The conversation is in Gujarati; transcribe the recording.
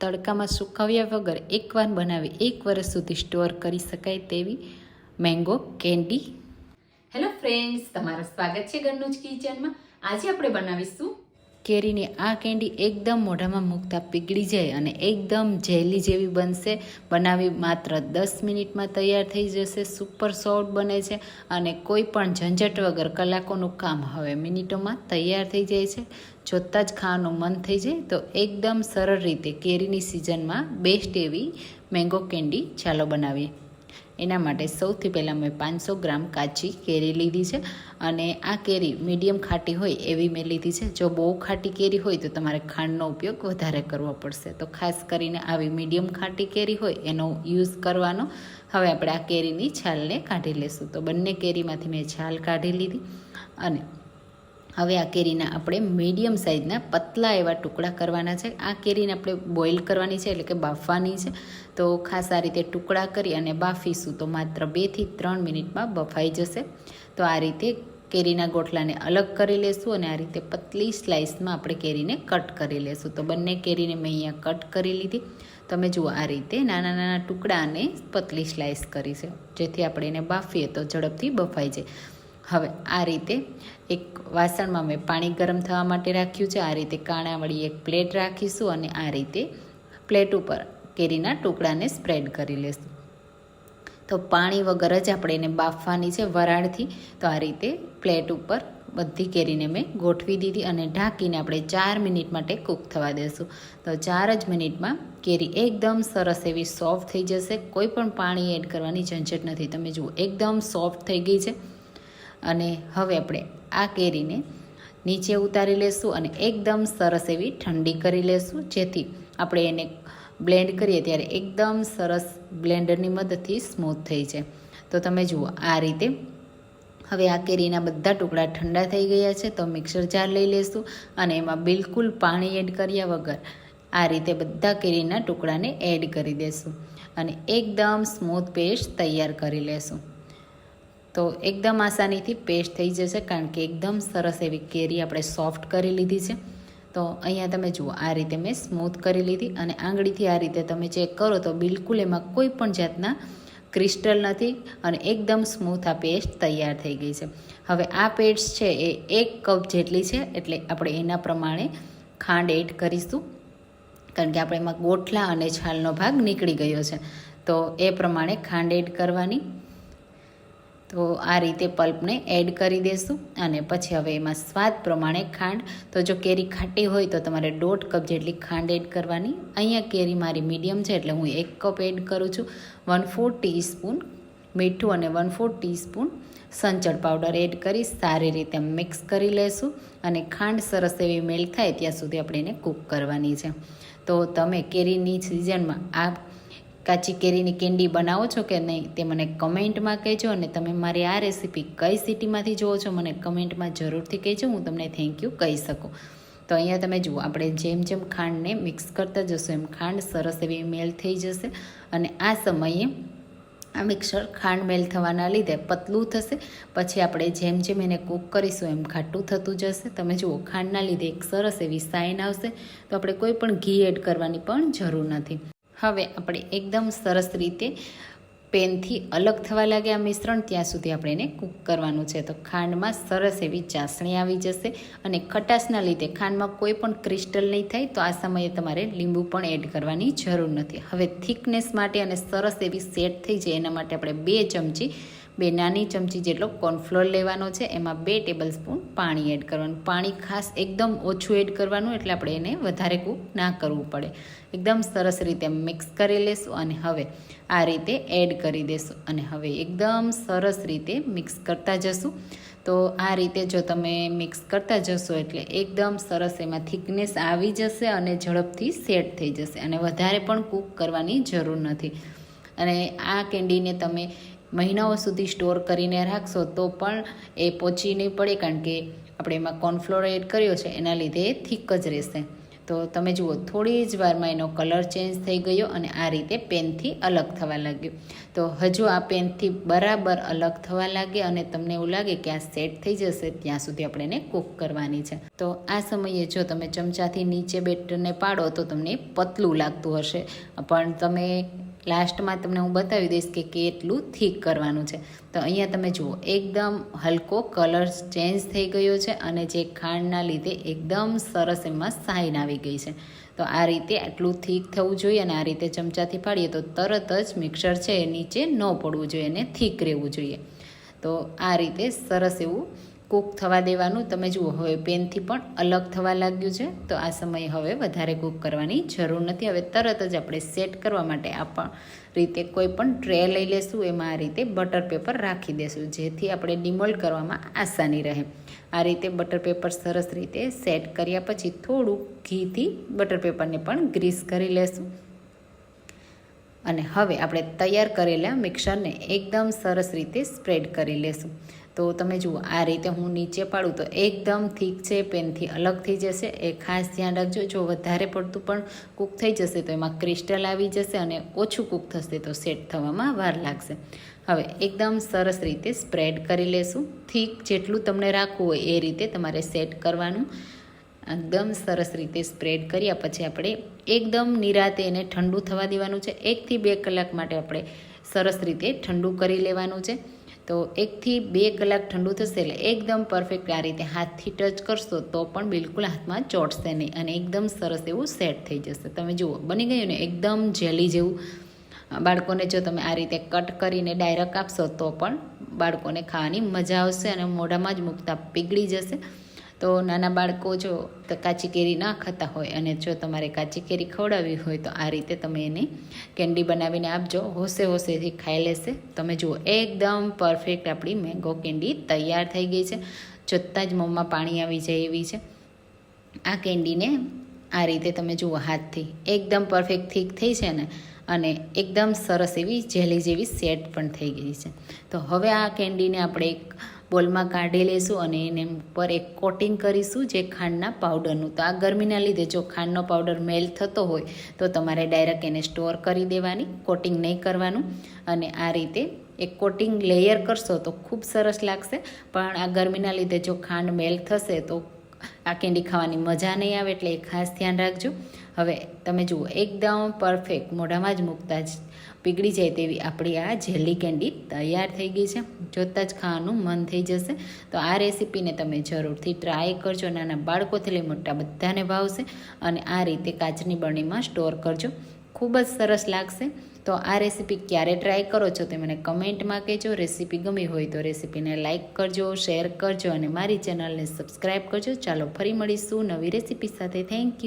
તડકામાં સુકવ્યા વગર એકવાર બનાવી એક વર્ષ સુધી સ્ટોર કરી શકાય તેવી મેંગો કેન્ડી હેલો ફ્રેન્ડ્સ તમારું સ્વાગત છે ઘરનું જ કિચનમાં. આજે આપણે બનાવીશું કેરીની આ કેન્ડી એકદમ મોઢામાં મૂકતા પીગળી જાય અને એકદમ જેલી જેવી બનશે. બનાવી માત્ર દસ મિનિટમાં તૈયાર થઈ જશે. સુપર સોફ્ટ બને છે અને કોઈ પણ ઝંઝટ વગર કલાકોનું કામ હવે મિનિટોમાં તૈયાર થઈ જાય છે. જોતાં જ ખાવાનું મન થઈ જાય તો એકદમ સરળ રીતે કેરીની સિઝનમાં બેસ્ટ એવી મેંગો કેન્ડી ચાલો બનાવીએ. એના માટે સૌથી પહેલાં મેં પાંચસો ગ્રામ કાચી કેરી લીધી છે અને આ કેરી મીડિયમ ખાટી હોય એવી મેં લીધી છે. જો બહુ ખાટી કેરી હોય તો તમારે ખાંડનો ઉપયોગ વધારે કરવો પડશે. તો ખાસ કરીને આવી મીડિયમ ખાટી કેરી હોય એનો યુઝ કરવાનો. હવે આપણે આ કેરીની છાલને કાઢી લેશું. તો બંને કેરીમાંથી મેં છાલ કાઢી લીધી અને હવે આ કેરીના આપણે મીડિયમ સાઇઝના પતલા એવા ટુકડા કરવાના છે. આ કેરીને આપણે બોઇલ કરવાની છે એટલે કે બાફવાની છે. તો ખાસ આ રીતે ટુકડા કરી અને બાફીશું તો માત્ર બેથી ત્રણ મિનિટમાં બફાઈ જશે. તો આ રીતે કેરીના ગોટલાને અલગ કરી લેશું અને આ રીતે પતલી સ્લાઇસમાં આપણે કેરીને કટ કરી લેશું. તો બંને કેરીને મેં અહીંયા કટ કરી લીધી. તમે જુઓ આ રીતે નાના નાના ટુકડાને પતલી સ્લાઇસ કરી છે. જેથી આપણે એને બાફીએ તો ઝડપથી બફાઈ જાય. હવે આ રીતે એક વાસણમાં મેં પાણી ગરમ થવા માટે રાખ્યું છે, આ રીતે કાણાવાળી એક પ્લેટ રાખીશું અને આ રીતે પ્લેટ ઉપર કેરીના ટુકડાને સ્પ્રેડ કરી લેશું. તો પાણી વગર જ આપણે એને બાફવાની છે વરાળથી. તો આ રીતે પ્લેટ ઉપર બધી કેરીને મેં ગોઠવી દીધી અને ઢાંકીને આપણે ચાર મિનિટ માટે કૂક થવા દેશું. તો ચાર જ મિનિટમાં કેરી એકદમ સરસ એવી સોફ્ટ થઈ જશે. કોઈ પણ પાણી એડ કરવાની ઝંઝટ નથી. તમે જુઓ, એકદમ સોફ્ટ થઈ ગઈ છે. અને હવે આપણે આ કેરીને નીચે ઉતારી લેશું અને એકદમ સરસ એવી ઠંડી કરી લેશું. જેથી આપણે એને બ્લેન્ડ કરીએ ત્યારે એકદમ સરસ બ્લેન્ડરની મદદથી સ્મૂથ થઈ છે તો તમે જુઓ આ રીતે. હવે આ કેરીના બધા ટુકડા ઠંડા થઈ ગયા છે, તો મિક્સર જાર લઈ લેશું અને એમાં બિલકુલ પાણી એડ કર્યા વગર આ રીતે બધા કેરીના ટુકડાને એડ કરી દેશું અને એકદમ સ્મૂથ પેસ્ટ તૈયાર કરી લેશું. તો એકદમ આસાનીથી પેસ્ટ થઈ જશે કારણ કે એકદમ સરસ એવી કેરી આપણે સોફ્ટ કરી લીધી છે. તો અહીંયા તમે જુઓ, આ રીતે મેં સ્મૂથ કરી લીધી અને આંગળીથી આ રીતે તમે ચેક કરો તો બિલકુલ એમાં કોઈ પણ જાતના ક્રિસ્ટલ નથી અને એકદમ સ્મૂથ આ પેસ્ટ તૈયાર થઈ ગઈ છે. હવે આ પેસ્ટ છે એ એક કપ જેટલી છે એટલે આપણે એના પ્રમાણે ખાંડ એડ કરીશું. કારણ કે આપણે એમાં ગોઠલા અને છાલનો ભાગ નીકળી ગયો છે. તો એ પ્રમાણે ખાંડ એડ કરવાની. તો આ રીતે પલ્પને એડ કરી દેશું અને પછી હવે એમાં સ્વાદ પ્રમાણે ખાંડ. તો જો કેરી ખાટી હોય તો તમારે દોઢ કપ જેટલી ખાંડ એડ કરવાની. અહીંયા કેરી મારી મીડિયમ છે એટલે હું એક કપ એડ કરું છું. વન ફોર ટીસ્પૂન મીઠું અને વન ફોર ટીસ્પૂન સંચળ પાવડર એડ કરી સારી રીતે મિક્સ કરી લેશું. અને ખાંડ સરસ એવી મેલ્ટ થાય ત્યાં સુધી આપણે એને કૂક કરવાની છે. તો તમે કેરીની સિઝનમાં આ કાચી કેરીની કેન્ડી બનાવો છો કે નહીં તે મને કમેન્ટમાં કહેજો અને તમે મારી આ રેસીપી કઈ સિટીમાંથી જુઓ છો મને કમેન્ટમાં જરૂરથી કહેજો, હું તમને થેન્ક યુ કહી શકું. તો અહીંયા તમે જુઓ, આપણે જેમ જેમ ખાંડને મિક્સ કરતા જશો એમ ખાંડ સરસ એવી મેલ થઈ જશે અને આ સમયે આ મિક્સર ખાંડ મેલ થવાના લીધે પતલું થશે. પછી આપણે જેમ જેમ એને કૂક કરીશું એમ ખાટું થતું જશે. તમે જુઓ, ખાંડના લીધે એક સરસ એવી સાઇન આવશે. તો આપણે કોઈ પણ ઘી એડ કરવાની પણ જરૂર નથી. હવે આપણે એકદમ સરસ રીતે પેનથી અલગ થવા લાગે આ મિશ્રણ, ત્યાં સુધી આપણે એને કૂક કરવાનું છે. તો ખાંડમાં સરસ એવી ચાસણી આવી જશે અને ખટાશના લીધે ખાંડમાં કોઈ પણ ક્રિસ્ટલ નહીં થાય, તો આ સમયે તમારે લીંબુ પણ એડ કરવાની જરૂર નથી. હવે થિકનેસ માટે અને સરસ એવી સેટ થઈ જાય, એના માટે આપણે બે ચમચી બે નાની ચમચી જેટલો કોર્નફ્લોર લેવાનો છે, એમાં બે ટેબલ સ્પૂન પાણી એડ કરવાનું. પાણી ખાસ એકદમ ઓછું એડ કરવાનું એટલે આપણે એને વધારે કૂક ના કરવું પડે. એકદમ સરસ રીતે મિક્સ કરી લેશું અને હવે આ રીતે એડ કરી દેશું અને હવે એકદમ સરસ રીતે મિક્સ કરતા જશું. તો આ રીતે જો તમે મિક્સ કરતા જશો એટલે એકદમ સરસ એમાં થિકનેસ આવી જશે અને ઝડપથી સેટ થઈ જશે અને વધારે પણ કૂક કરવાની જરૂર નથી. અને આ કેન્ડીને તમે મહિનાઓ સુધી સ્ટોર કરીને રાખશો તો પણ એ પહોંચી નહીં પડે કારણ કે આપણે એમાં કોર્નફ્લોર એડ કર્યો છે, એના લીધે એ થીક જ રહેશે. તો તમે જુઓ, થોડી જ વારમાં એનો કલર ચેન્જ થઈ ગયો અને આ રીતે પેનથી અલગ થવા લાગ્યો. તો હજુ આ પેનથી બરાબર અલગ થવા લાગે અને તમને એવું લાગે કે આ સેટ થઈ જશે, ત્યાં સુધી આપણે એને કૂક કરવાની છે. તો આ સમયે જો તમે ચમચાથી નીચે બેટરને પાડો તો તમને પતલું લાગતું હશે. પણ તમે લાસ્ટમાં તમને હું બતાવી દઈશ કે કેટલું થીક કરવાનું છે. તો અહીંયા તમે જુઓ, એકદમ હલકો કલર ચેન્જ થઈ ગયો છે અને જે ખાંડના લીધે એકદમ સરસ એમાં સાઈન આવી ગઈ છે. તો આ રીતે આટલું થીક થવું જોઈએ અને આ રીતે ચમચાથી પાડીએ તો તરત જ મિક્સર છે એ નીચે ન પડવું જોઈએ અને થીક રહેવું જોઈએ. તો આ રીતે સરસ એવું કૂક થવા દેવાનું. તમે જુઓ, હવે પેનથી પણ અલગ થવા લાગ્યું છે. તો આ સમયે હવે વધારે કૂક કરવાની જરૂર નથી. હવે તરત જ આપણે સેટ કરવા માટે આ રીતે કોઈ પણ ટ્રે લઈ લેશું. એમાં આ રીતે બટર પેપર રાખી દેશું, જેથી આપણે ડિમોલ્ડ કરવામાં આસાની રહે. આ રીતે બટર પેપર સરસ રીતે સેટ કર્યા પછી થોડું ઘીથી બટર પેપરને પણ ગ્રીસ કરી લેશું. અને હવે આપણે તૈયાર કરેલા મિક્સરને એકદમ સરસ રીતે સ્પ્રેડ કરી લેશું. તો તમે જુઓ, આ રીતે હું નીચે પાડું તો એકદમ થીક છે, પેનથી અલગ થઈ જશે. એ ખાસ ધ્યાન રાખજો, જો વધારે પડતું પણ કૂક થઈ જશે તો એમાં ક્રિસ્ટલ આવી જશે અને ઓછું કૂક થશે તો સેટ થવામાં વાર લાગશે. હવે એકદમ સરસ રીતે સ્પ્રેડ કરી લેશું. થીક જેટલું તમને રાખવું હોય એ રીતે તમારે સેટ કરવાનું. એકદમ સરસ રીતે સ્પ્રેડ કર્યા પછી આપણે એકદમ નિરાતે એને ઠંડુ થવા દેવાનું છે. એકથી બે કલાક માટે આપણે સરસ રીતે ઠંડુ કરી લેવાનું છે. તો એકથી બે કલાક ઠંડુ થશે એટલે એકદમ પરફેક્ટ આ રીતે હાથથી ટચ કરશો તો પણ બિલકુલ હાથમાં ચોટશે નહીં અને એકદમ સરસ એવું સેટ થઈ જશે. તમે જુઓ, બની ગયું ને? એકદમ જેલી જેવું. બાળકોને જો તમે આ રીતે કટ કરીને ડાયરેક્ટ આપશો તો પણ બાળકોને ખાવાની મજા આવશે અને મોઢામાં જ મૂકતા પીગળી જશે. તો નાના બાળકો જો કાચી કેરી ના ખાતા હોય અને જો તમારે કાચી કેરી ખવડાવવી હોય તો આ રીતે તમે એને કેન્ડી બનાવીને આપજો. હોશે હોશેથી ખાઈ લેશે. તમે જુઓ, એકદમ પરફેક્ટ આપણી મેંગો કેન્ડી તૈયાર થઈ ગઈ છે. જોતાં જ મોંમાં પાણી આવી જાય એવી છે. આ કેન્ડીને આ રીતે તમે જુઓ, હાથથી એકદમ પરફેક્ટ થીક થઈ છે ને, અને એકદમ સરસ એવી જેલી જેવી સેટ પણ થઈ ગઈ છે. તો હવે આ કેન્ડીને આપણે એક બોલમાં કાઢી લઈશું અને એને ઉપર એક કોટિંગ કરીશું જે ખાંડના પાવડરનું. તો આ ગરમીના લીધે જો ખાંડનો પાવડર મેલ થતો હોય, તો તમારે ડાયરેક્ટ એને સ્ટોર કરી દેવાની, કોટિંગ નહીં કરવાનું. અને આ રીતે એક કોટિંગ લેયર કરશો તો ખૂબ સરસ લાગશે. પણ આ ગરમીના લીધે જો ખાંડ મેલ થશે તો આ કેન્ડી ખાવાની મજા નહીં આવે એટલે એ ખાસ ધ્યાન રાખજો. હવે તમે જુઓ, એકદમ પરફેક્ટ મોઢામાં જ મૂકતા જ પીગળી જાય તેવી આપણી આ જેલી કેન્ડી તૈયાર થઈ ગઈ છે. જોતાં જ ખાવાનું મન થઈ જશે. તો આ રેસીપીને તમે જરૂરથી ટ્રાય કરજો. નાના બાળકોથી લઈ મોટા બધાને ભાવશે. અને આ રીતે કાચની બરણીમાં સ્ટોર કરજો. ખૂબ જ સરસ લાગશે. તો આ રેસીપી ક્યારે ટ્રાય કરો છો તે મને કમેન્ટમાં કહેજો. રેસીપી ગમી હોય તો રેસીપીને લાઇક કરજો, શેર કરજો અને મારી ચેનલને સબસ્ક્રાઈબ કરજો. ચાલો ફરી મળીશું નવી રેસીપી સાથે. Thank you.